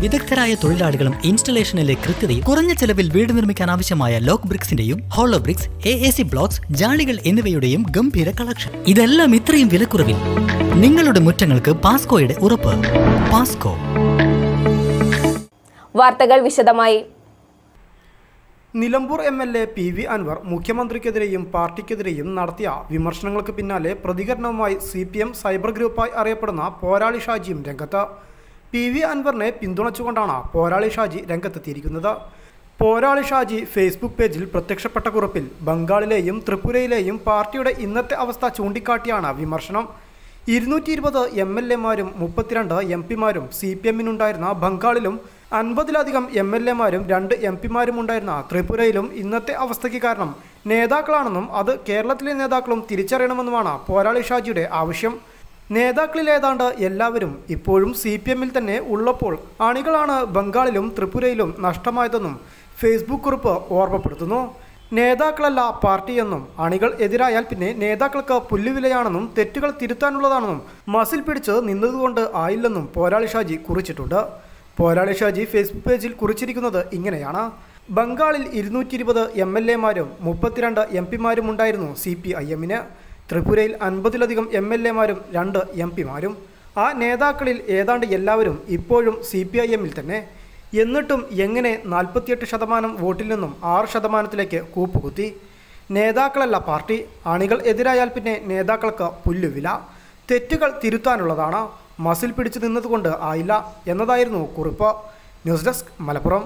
വിദഗ്ധരായ തൊഴിലാളികളും ഇൻസ്റ്റലേഷനിലെ കൃത്യതയും കുറഞ്ഞ ചെലവിൽ വീട് നിർമ്മിക്കാൻ ആവശ്യമായ lock ബ്രിക്സിന്റെയും hollow bricks A A C blocks ജാളികൾ എന്നിവയുടെയും ഗംഭീര കളക്ഷൻ ഇതെല്ലാം ഇത്രയും വിലക്കുറവിൽ നിങ്ങളുടെ മുറ്റങ്ങൾക്ക് പാസ്കോയുടെ ഉറപ്പ്. പാസ്കോ വാർത്തകൾ വിശദമായി. Nilambur M L A P V Anvar മുഖ്യമന്ത്രിക്കെതിരെയും പാർട്ടിക്കെതിരെയും നടത്തിയ വിമർശനങ്ങൾക്ക് പിന്നാലെ പ്രതികരണവുമായി സി പി എം സൈബർ ഗ്രൂപ്പായി അറിയപ്പെടുന്ന പോരാളി ഷാജിയും രംഗത്ത്. പി വി അൻവറിനെ പിന്തുണച്ചുകൊണ്ടാണ് പോരാളി ഷാജി രംഗത്തെത്തിയിരിക്കുന്നത്. പോരാളി ഷാജി ഫേസ്ബുക്ക് പേജിൽ പ്രത്യക്ഷപ്പെട്ട കുറിപ്പിൽ ബംഗാളിലെയും ത്രിപുരയിലെയും പാർട്ടിയുടെ ഇന്നത്തെ അവസ്ഥ ചൂണ്ടിക്കാട്ടിയാണ് വിമർശനം. ഇരുന്നൂറ്റി ഇരുപത് എം എൽ എമാരും മുപ്പത്തിരണ്ട് എം പിമാരും സി പി എമ്മിനുണ്ടായിരുന്ന ബംഗാളിലും അൻപതിലധികം എം എൽ എമാരും രണ്ട് എം പിമാരും ഉണ്ടായിരുന്ന ത്രിപുരയിലും ഇന്നത്തെ അവസ്ഥയ്ക്ക് കാരണം നേതാക്കളാണെന്നും അത് കേരളത്തിലെ നേതാക്കളും തിരിച്ചറിയണമെന്നുമാണ് പോരാളി ഷാജിയുടെ ആവശ്യം. നേതാക്കളിൽ ഏതാണ്ട് എല്ലാവരും ഇപ്പോഴും സി പി എമ്മിൽ തന്നെ ഉള്ളപ്പോൾ അണികളാണ് ബംഗാളിലും ത്രിപുരയിലും നഷ്ടമായതെന്നും ഫേസ്ബുക്ക് കുറിപ്പ് ഓർമ്മപ്പെടുത്തുന്നു. നേതാക്കളല്ല പാർട്ടിയെന്നും അണികൾ എതിരായാൽ പിന്നെ നേതാക്കൾക്ക് പുല്ലുവിലയാണെന്നും തെറ്റുകൾ തിരുത്താനുള്ളതാണെന്നും മസിൽ പിടിച്ച് നിന്നതുകൊണ്ട് ആയില്ലെന്നും പോരാളി ഷാജി കുറിച്ചിട്ടുണ്ട്. പോരാളി ഷാജി ഫേസ്ബുക്ക് പേജിൽ കുറിച്ചിരിക്കുന്നത് ഇങ്ങനെയാണ്. ബംഗാളിൽ ഇരുന്നൂറ്റി ഇരുപത് എം എൽ എമാരും മുപ്പത്തിരണ്ട് എം പിമാരും ഉണ്ടായിരുന്നു സി പി ഐ എമ്മിന് ത്രിപുരയിൽ അൻപതിലധികം എം എൽ എമാരും രണ്ട് എം പിമാരും. ആ നേതാക്കളിൽ ഏതാണ്ട് എല്ലാവരും ഇപ്പോഴും സി പി ഐ എമ്മിൽ തന്നെ. എന്നിട്ടും എങ്ങനെ നാൽപ്പത്തിയെട്ട് ശതമാനം വോട്ടിൽ നിന്നും ആറ് ശതമാനത്തിലേക്ക് കൂപ്പുകുത്തി. നേതാക്കളല്ല പാർട്ടി. അണികൾ എതിരായാൽ പിന്നെ നേതാക്കൾക്ക് പുല്ലുവില. തെറ്റുകൾ തിരുത്താനുള്ളതാണ്. മസിൽ പിടിച്ചു നിന്നതുകൊണ്ട് ആയില്ല എന്നതായിരുന്നു കുറിപ്പ്. News desk Malappuram.